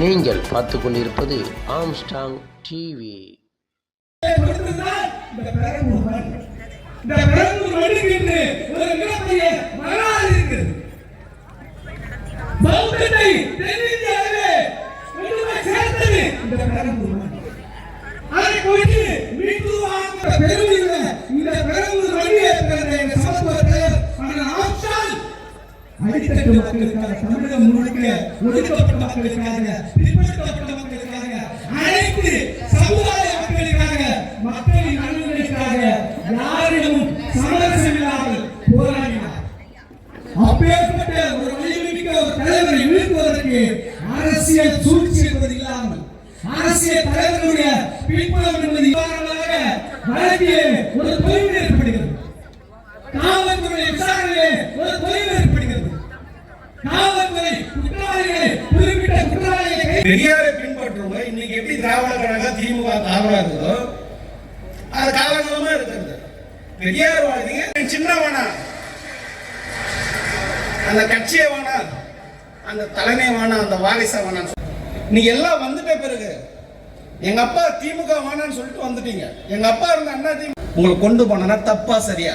நீங்கள் பார்த்து கொண்டிருப்பது ஆம்ஸ்டாங் டிவி பெரும் அடித்தட்டு மக்களுக்காக தமிழகம் முழுக்க ஒடுக்கப்பட்ட மக்களுக்காக பிற்படுத்தப்பட்ட மக்களுக்காக அனைத்து சமுதாய மக்களுக்காக மக்களின் நலன்களுக்காக யாரிடமும் சமரசம் இல்லாமல் போராடினார். அப்பேற்பட்ட ஒரு வலிமைமிக்க ஒரு தலைவரை வீழ்த்துவதற்கு அரசியல் சூழ்ச்சி என்பது இல்லாமல் அரசியல் தலைவர்களுடைய பின்புலம் என்பது இவ்வாறாக வழக்கிலே ஒரு தொய்வு ஏற்படுகிறது. காவல்துறை விசாரணையிலே ஒரு தொய்வு காவல்துறை குற்றவாளிகளை குறிப்பிட்ட குற்றவாளிகளை பெரியாரை பின்பற்றுறவங்க இன்னைக்கு எப்படி திராவிட கழக திமுக தாவலா இருக்குதோ அது காலகாலமா இருக்கிறது பெரியார் வாழ்ந்தீங்க சின்ன வேணாம் அந்த கட்சியை வேணாம் அந்த தலைமை வேணா அந்த வாரிசை வேணாம் நீ எல்லாம் வந்துட்ட பிறகு எங்க அப்பா திமுக வேணான்னு சொல்லிட்டு வந்துட்டீங்க. எங்க அப்பா இருந்த அண்ணா திமுக. உங்களை கொண்டு போனா தப்பா சரியா?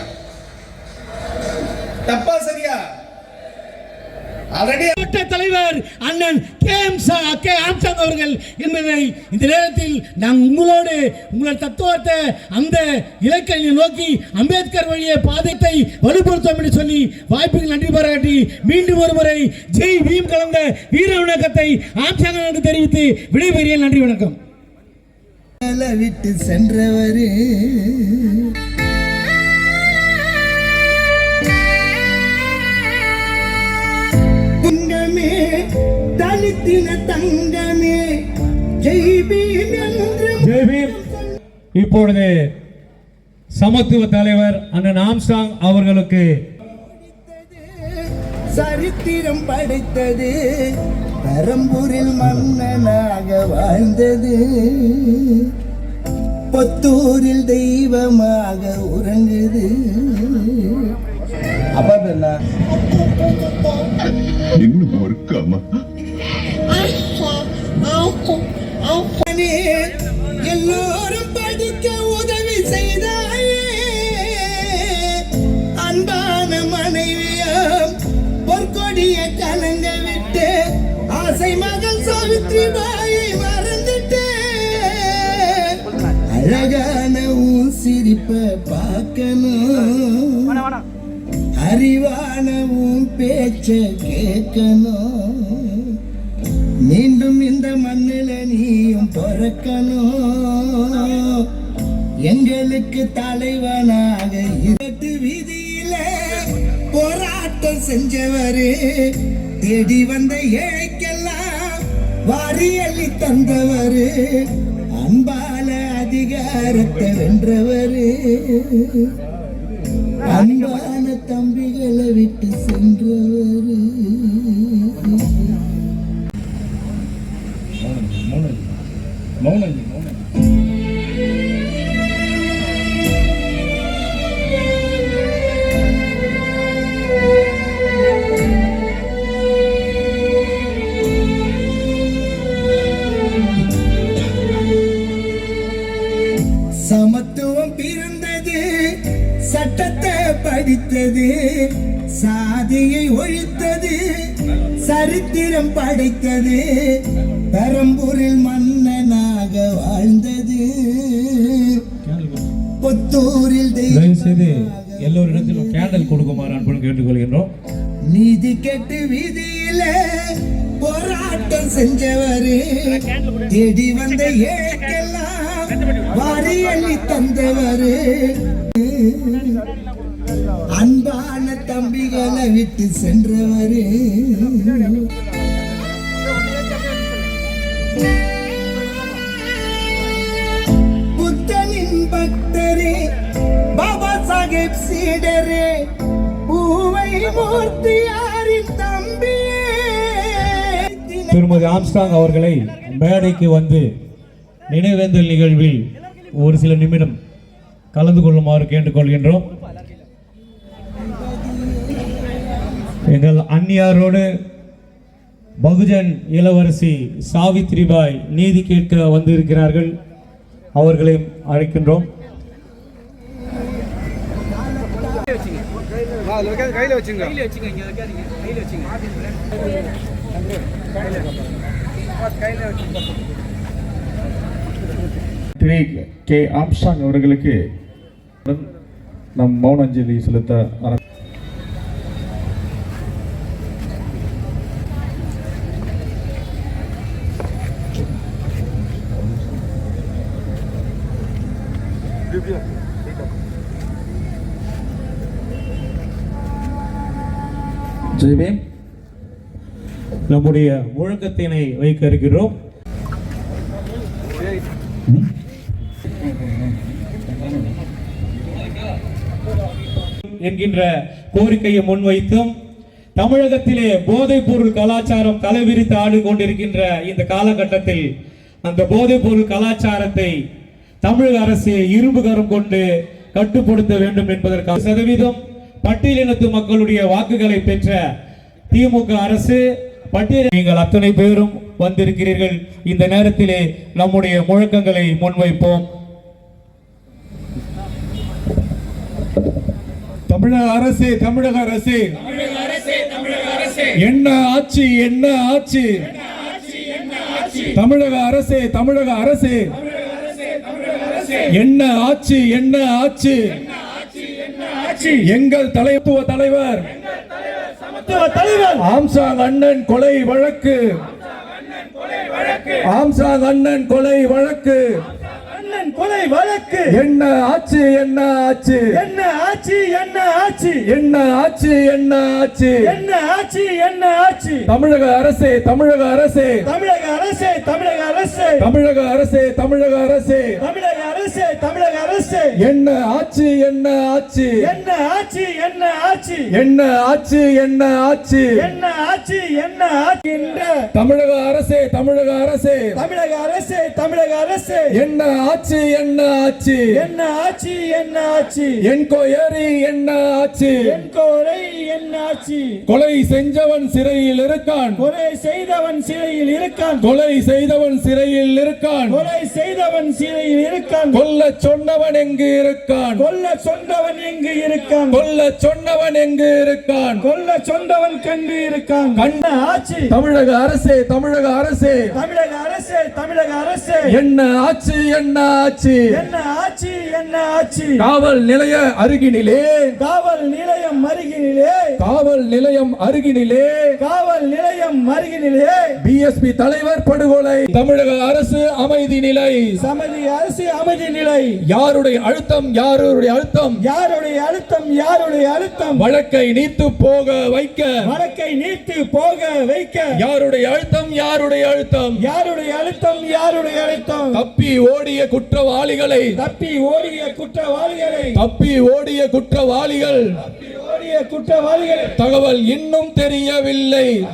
தப்பா சரியா? தலைவர் அண்ணன் கே எம் சா கே ஆம்சாங் அவர்கள் என்பதை இந்த நேரத்தில் நான் உங்களோடு உங்கள் தத்துவத்தை அந்த இலக்கை நோக்கி அம்பேத்கர் வழிய பாதத்தை வலுப்படுத்தும் என்று சொல்லி வாய்ப்புக்கு நன்றி பாராட்டி மீண்டும் ஒருமுறை ஜெய் பீம் கலந்த வீர வணக்கத்தை ஆம்சாங் என்று தெரிவித்து விடைபெறிய நன்றி வணக்கம். விட்டு சென்றவரே இப்பொழுது சமத்துவ தலைவர் அண்ணன் ஆம்ஸ்டாங் அவர்களுக்கு சரித்திரம் படைத்தது பெரம்பூரில் மன்னனாக வாழ்ந்தது. பொத்தூரில் தெய்வமாக உறங்குது. அப்பா இன்னும் அப்பனே, எல்லோரும் படிக்க உதவி செய்தாயே. அன்பான மனைவியாம் பொற்கொடிய கலங்க விட்டு ஆசை மகள் சாவித்ரி பாயை மறந்துட்டே. அழகான உன் சிரிப்ப பார்க்கணும். அறிவான உன் பேச்ச கேட்கணும். மீண்டும் இந்த மண்ணில நீயும் பிறக்கணும். எங்களுக்கு தலைவனாக இரட்டு வீதியில போராட்டம் செஞ்சவரு தேடி வந்த ஏழைக்கெல்லாம் வாரி அள்ளி தந்தவரு அன்பால அதிகாரத்தை வென்றவரு. அன்பான தம்பிகளை விட்டு சென்றவரு. சமத்துவம் பிறந்தது சட்டத்தை படித்தது சாதியை ஒழித்தது சரித்திரம் படைத்தது பெரம்பூரில் மன வாழ்ந்தது புத்தூரில் செய்து எல்லோரிடத்திலும் கேண்டல் கொடுக்குமாறு அன்புடன் கேட்டுக்கொள்கின்றோம். நீதி கெட்டு வீதியில போராட்டம் செஞ்சவரு. தேடி வந்த ஏழைக்கெல்லாம் வாரி அள்ளி தந்தவரு. அன்பான தம்பிகளை விட்டு சென்றவரு. சீடரே பூவை மூர்த்தியாரின் தம்பியே. திருமதி ஆம்ஸ்டாங் அவர்களை மேடைக்கு வந்து நினைவேந்தல் நிகழ்வில் ஒரு சில நிமிடம் கலந்து கொள்ளுமாறு கேட்டுக்கொள்கின்றோம். எங்கள் அந்நியாரோடு பகுஜன் இளவரசி சாவித்ரிபாய் நீதி கேட்க வந்திருக்கிறார்கள். அவர்களையும் அழைக்கின்றோம். வச்சுங்க வச்சுங்க கையில் வச்சுங்க இங்கே வச்சுங்க கே ஆம்சாங் அவர்களுக்கு நம் மௌனஞ்சலி செலுத்த ஆரம்பி ஜெய்பீம் நம்முடைய முழக்கத்தினை வைக்க இருக்கிறோம். என்கின்ற கோரிக்கையை முன்வைத்தும் தமிழகத்திலே போதைப் பொருள் கலாச்சாரம் தலைவிரித்து ஆடு கொண்டிருக்கின்ற இந்த காலகட்டத்தில் அந்த போதைப் பொருள் கலாச்சாரத்தை தமிழக அரசு இரும்பு கரம் கொண்டு கட்டுப்படுத்த வேண்டும் என்பதற்காக சதவீதம் பட்டியலினத்து மக்களுடைய வாக்குகளை பெற்ற திமுக அரசு பட்டியல் நீங்கள் அத்தனை பேரும் வந்திருக்கிறீர்கள். இந்த நேரத்திலே நம்முடைய முழக்கங்களை முன்வைப்போம். தமிழக அரசு தமிழக அரசு. என்ன ஆட்சி என்ன ஆட்சி. தமிழக அரசு தமிழக அரசு. என்ன ஆட்சி என்ன ஆட்சி. எங்கள் தலைத்துவ தலைவர். ஆம்சாங் அண்ணன் கொலை வழக்கு. ஆம்சாங் அண்ணன் கொலை வழக்கு. அண்ணன் கொலை வழக்கு. என்ன ஆட்சி என்ன ஆட்சி. என்ன ஆட்சி என்ன ஆட்சி என்ன ஆட்சி என்ன ஆட்சி? என்ன ஆட்சி என்ன ஆட்சி? தமிழக அரசே தமிழக அரசே. தமிழக அரசே தமிழக அரசே. தமிழக அரசே தமிழக அரசே. தமிழக அரசே தமிழக அரசே. என்ன ஆட்சி என்ன ஆட்சி? என்ன ஆட்சி என்ன ஆட்சி? என்ன ஆட்சி என்ன ஆட்சி? என்ன ஆட்சி என்ன ஆட்சி என்ற தமிழக அரசே தமிழக அரசே. தமிழக அரசே தமிழக அரசே. என்ன ஆட்சி என்ன ஆட்சி? என்ன ஆட்சி என்ன ஆட்சி? என்கொயரி என்ன ஆட்சி? என் கோரை என்ன ஆட்சி? கொலை செஞ்சவன் சிறையில் இருக்கான். கொலை செய்தவன் சிறையில் இருக்கான். கொலை செய்தவன் சிறையில் இருக்கான். கொலை செய்தவன் சிறையில் இருக்கான். கொல்ல சொன்னவன் எங்கு இருக்கான்? கொல்ல சொன்னவன் எங்கு இருக்கான்? கொல்ல சொன்னவன் எங்கு இருக்கான்? கொல்ல சொந்தவன் கண்டு இருக்கான். கண்ண ஆட்சி தமிழக அரசே தமிழக அரசே. தமிழக அரசே தமிழக அரசே. என்ன ஆட்சி என்ன ஆட்சி என்ன ஆட்சி என்ன ஆட்சி காவல் நிலைய அருகினிலே. காவல் நிலையம் அருகினிலே. காவல் நிலையம் அருகினிலே. காவல் நிலையம் அருகினிலே. பிஎஸ்பி தலைவர் படுகொலை. தமிழக அரசு அமைதி நிலை. சமதி அரசு அமைதி நிலை. யாருடைய அழுத்தம் யாருடைய அழுத்தம்? யாருடைய அழுத்தம் யாருடைய அழுத்தம்? வழக்கை நீத்து போக வைக்க. வழக்கை நீட்டு போக வைக்க. யாருடைய அழுத்தம் யாருடைய அழுத்தம்? யாருடைய அழுத்தம் யாருடைய அழுத்தம்? தப்பி ஓடிய குற்றவாளிகளை. தப்பி ஓடிய குற்றவாளிகளை. தப்பி ஓடிய குற்றவாளிகள். ஓடிய குற்றவாளிகளை. தகவல் இன்னும் தெரியவில்லை.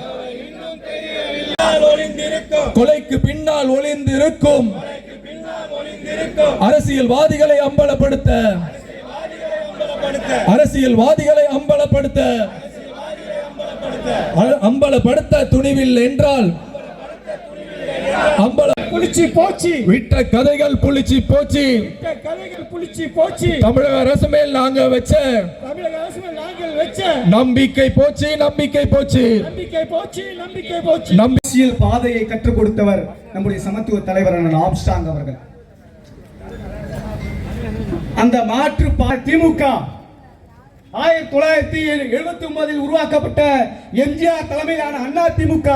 கொலைக்கு பின்னால் ஒளிந்திருக்கும். அரசியல்வாதிகளை அம்பலப்படுத்த. அரசியல்வாதிகளை அம்பலப்படுத்த. அம்பலப்படுத்த துணிவில் என்றால் புளிச்சு போச்சு. விட்ட கதைகள் புளிச்சு போச்சு. விட்ட கதைகள் புளிச்சு போச்சு. தமிழக அரசு மேல் நாங்க வச்ச தமிழக அரசு மேல் நாங்கள் வச்ச நம்பிக்கை போச்சு நம்பிக்கை போச்சு. நம்பிக்கை போச்சு நம்பிக்கை போச்சு. நம்பி அரசியல் பாதையை கற்றுக் கொடுத்தவர் நம்முடைய சமத்துவ தலைவர் அண்ணன் ஆம்ஸ்டாங் அவர்கள். அந்த மாற்று பா- திமுக ஆயிரத்தி தொள்ளாயிரத்தி எழுபத்தி ஒன்பதில் உருவாக்கப்பட்ட எம்ஜிஆர் தலைமையிலான அண்ணா திமுக